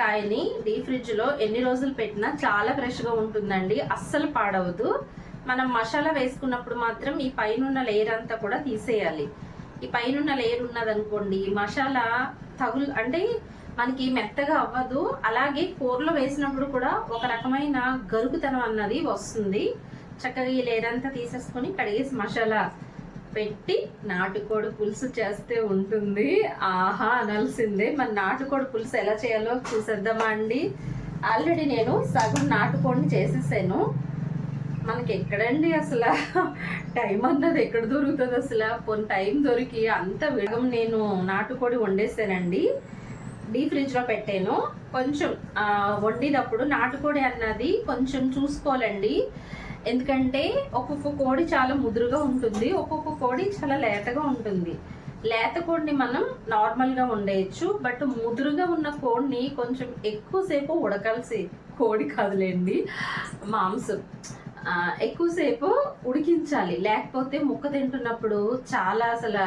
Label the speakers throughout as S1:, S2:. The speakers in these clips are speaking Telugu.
S1: కాయని డీ ఫ్రిడ్జ్లో ఎన్ని రోజులు పెట్టినా చాలా ఫ్రెష్గా ఉంటుందండి. అస్సలు పాడవదు. మనం మసాలా వేసుకున్నప్పుడు మాత్రం ఈ పైన లేయర్ అంతా కూడా తీసేయాలి. ఈ పైన లేయర్ ఉన్నదనుకోండి మసాలా తగులు అంటే మనకి మెత్తగా అవ్వదు. అలాగే కూరలో వేసినప్పుడు కూడా ఒక రకమైన గరుకుతనం అన్నది వస్తుంది. చక్కగా ఈ లేయర్ అంతా తీసేసుకొని కడిగేసి మసాలా పెట్టి నాటుకోడి పులుసు చేస్తే ఉంటుంది. ఆహా అనాల్సిందే. మరి నాటుకోడి పులుసు ఎలా చేయాలో చూసేద్దామా అండి? ఆల్రెడీ నేను సగం నాటుకోడిని చేసేసాను. మనకి ఎక్కడండి అసలు? టైం అన్నది ఎక్కడ దొరుకుతుంది అసలు? కొన్ని టైం దొరికి అంత వేగం నేను నాటుకోడి వండేసానండి. డీ ఫ్రిడ్జ్లో పెట్టాను. కొంచెం వండినప్పుడు నాటుకోడి అన్నది కొంచెం చూసుకోవాలండి. ఎందుకంటే ఒక్కొక్క కోడి చాలా ముదురుగా ఉంటుంది. ఒక్కొక్క కోడి చాలా లేతగా ఉంటుంది. లేత కోడిని మనం నార్మల్గా ఉండేయచ్చు బట్ ముదురుగా ఉన్న కోడిని కొంచెం ఎక్కువసేపు ఉడకాల్సి కోడి కాదులేండి మాంసం ఎక్కువసేపు ఉడికించాలి. లేకపోతే ముక్క తింటున్నప్పుడు చాలా అసలు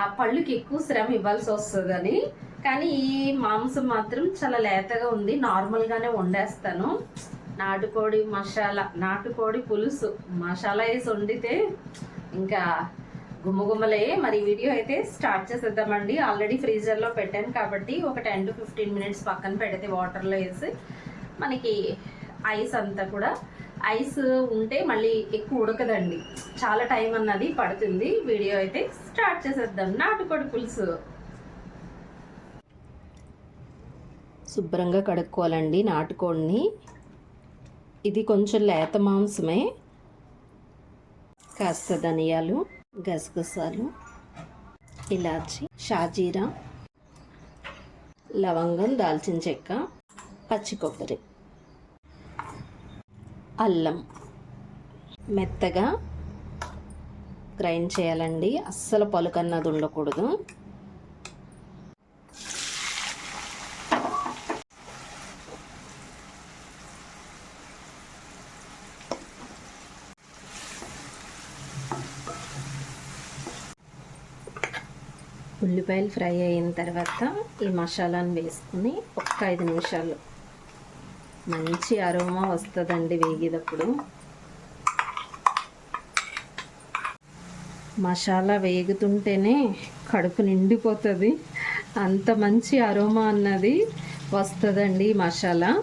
S1: ఆ పళ్ళుకి ఎక్కువ శ్రమ ఇవ్వాల్సి వస్తుందని కానీ ఈ మాంసం మాత్రం చాలా లేతగా ఉంది. నార్మల్గానే వండేస్తాను. నాటుకోడి మసాలా నాటుకోడి పులుసు. మసాలా వేసి వండితే ఇంకా గుమ్మగుమ్మలే. మరి వీడియో అయితే స్టార్ట్ చేసేద్దామండి. ఆల్రెడీ ఫ్రీజర్లో పెట్టాను కాబట్టి ఒక టెన్ టు ఫిఫ్టీన్ మినిట్స్ పక్కన పెడితే వాటర్లో వేసి మనకి ఐస్ అంతా కూడా. ఐస్ ఉంటే మళ్ళీ ఎక్కువ ఉడకదండి. చాలా టైం అన్నది పడుతుంది. వీడియో అయితే స్టార్ట్ చేసేద్దాం. నాటుకోడి పులుసు. శుభ్రంగా కడుక్కోవాలండి నాటుకోడిని. ఇది కొంచెం లేత మాంసమే. కాస్త ధనియాలు గసగసాలు ఇలాచి షాజీరా లవంగం దాల్చిన చెక్క పచ్చి కొబ్బరి అల్లం. మెత్తగా గ్రైండ్ చేయాలండి. అస్సలు పలుకన్నది ఉండకూడదు. ఉల్లిపాయలు ఫ్రై అయిన తర్వాత ఈ మసాలాను వేసుకుని ఒక్క ఐదు నిమిషాలు. మంచి అరోమా వస్తుందండి వేగేటప్పుడు. మసాలా వేగుతుంటేనే కడుపు నిండిపోతుంది. అంత మంచి అరోమా అన్నది వస్తుందండి ఈ మసాలా.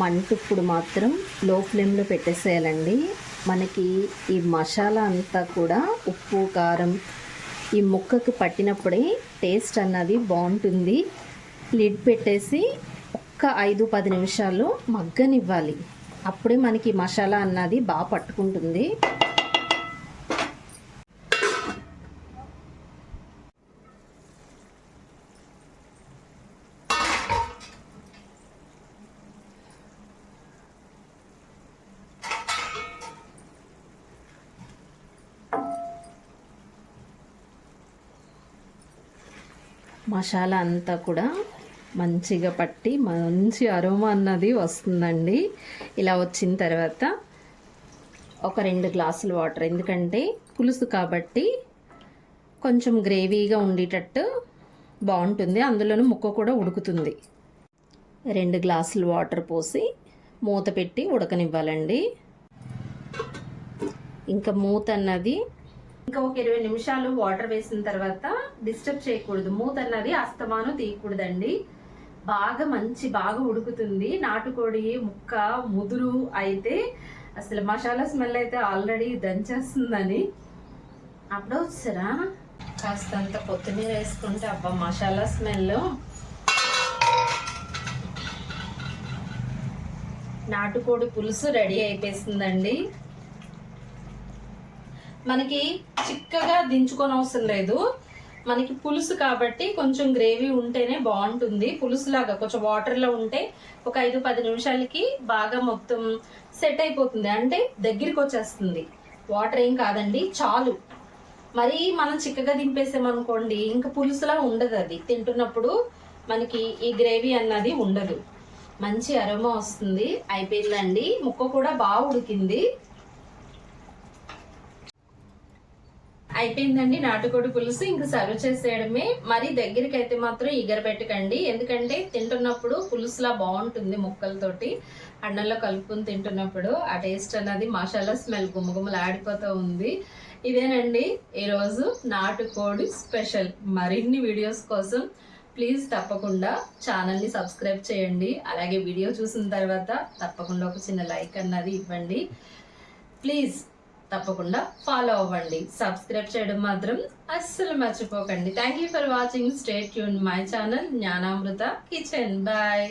S1: మంట ఇప్పుడు మాత్రం లో ఫ్లేమ్లో పెట్టేసేయాలండి. మనకి ఈ మసాలా అంతా కూడా ఉప్పు కారం ఈ ముక్కకి పట్టినప్పుడే టేస్ట్ అన్నది బాగుంటుంది. లిడ్ పెట్టేసి ఒక్క ఐదు పది నిమిషాలు మగ్గనివ్వాలి. అప్పుడే మనకి మసాలా అన్నది బాగా పట్టుకుంటుంది. మసాలా అంతా కూడా మంచిగా పట్టి మంచి అరోమా అన్నది వస్తుందండి. ఇలా వచ్చిన తర్వాత ఒక రెండు గ్లాసులు వాటర్. ఎందుకంటే పులుసు కాబట్టి కొంచెం గ్రేవీగా ఉండేటట్టు బాగుంటుంది. అందులోనూ ముక్క కూడా ఉడుకుతుంది. రెండు గ్లాసులు వాటర్ పోసి మూత పెట్టి ఉడకనివ్వాలండి. ఇంకా మూత అన్నది ఇంకా ఒక ఇరవై నిమిషాలు వాటర్ వేసిన తర్వాత డిస్టర్బ్ చేయకూడదు. మూత అన్నది అస్తమానం తీయకూడదండి. బాగా మంచి బాగా ఉడుకుతుంది. నాటుకోడి ముక్క ముదురు అయితే అసలు మసాలా స్మెల్ అయితే ఆల్రెడీ దంచేస్తుందని. అప్పుడు వచ్చారా? కాస్తంత కొత్తిమీర వేసుకుంటే అబ్బా మసాలా స్మెల్. నాటుకోడి పులుసు రెడీ అయిపోతుందండి మనకి చిక్కగా దించుకొని అవసరం లేదు. మనకి పులుసు కాబట్టి కొంచెం గ్రేవీ ఉంటేనే బాగుంటుంది. పులుసు లాగా కొంచెం వాటర్లో ఉంటే ఒక ఐదు పది నిమిషాలకి బాగా మొత్తం సెట్ అయిపోతుంది. అంటే దగ్గరికి వచ్చేస్తుంది. వాటర్ ఏం కాదండి చాలు. మరి మనం చిక్కగా దింపేసామనుకోండి ఇంకా పులుసులా ఉండదు అది. తింటున్నప్పుడు మనకి ఈ గ్రేవీ అన్నది ఉండదు. మంచి అరోమా వస్తుంది. అయిపోయిందండి. ముక్క కూడా బాగా ఉడికింది. అయిపోయిందండి నాటుకోడి పులుసు. ఇంక సర్వ్ చేసేయడమే. మరి దగ్గరికి అయితే మాత్రం ఇగర పెట్టకండి. ఎందుకంటే తింటున్నప్పుడు పులుసులా బాగుంటుంది ముక్కలతోటి. అన్నంలో కలుపుకొని తింటున్నప్పుడు ఆ టేస్ట్ అన్నది మసాలా స్మెల్ గుమ్మగుమ్మలు ఆడిపోతూ ఉంది. ఇదేనండి ఈరోజు నాటుకోడి స్పెషల్. మరిన్ని వీడియోస్ కోసం ప్లీజ్ తప్పకుండా ఛానల్ని సబ్స్క్రైబ్ చేయండి. అలాగే వీడియో చూసిన తర్వాత తప్పకుండా ఒక చిన్న లైక్ అన్నది ఇవ్వండి. ప్లీజ్ తప్పకుండా ఫాలో అవ్వండి. సబ్స్క్రైబ్ చేయడం మాత్రం అస్సలు మర్చిపోకండి. Thank you for watching stay tuned my channel Gnanamrutha kitchen bye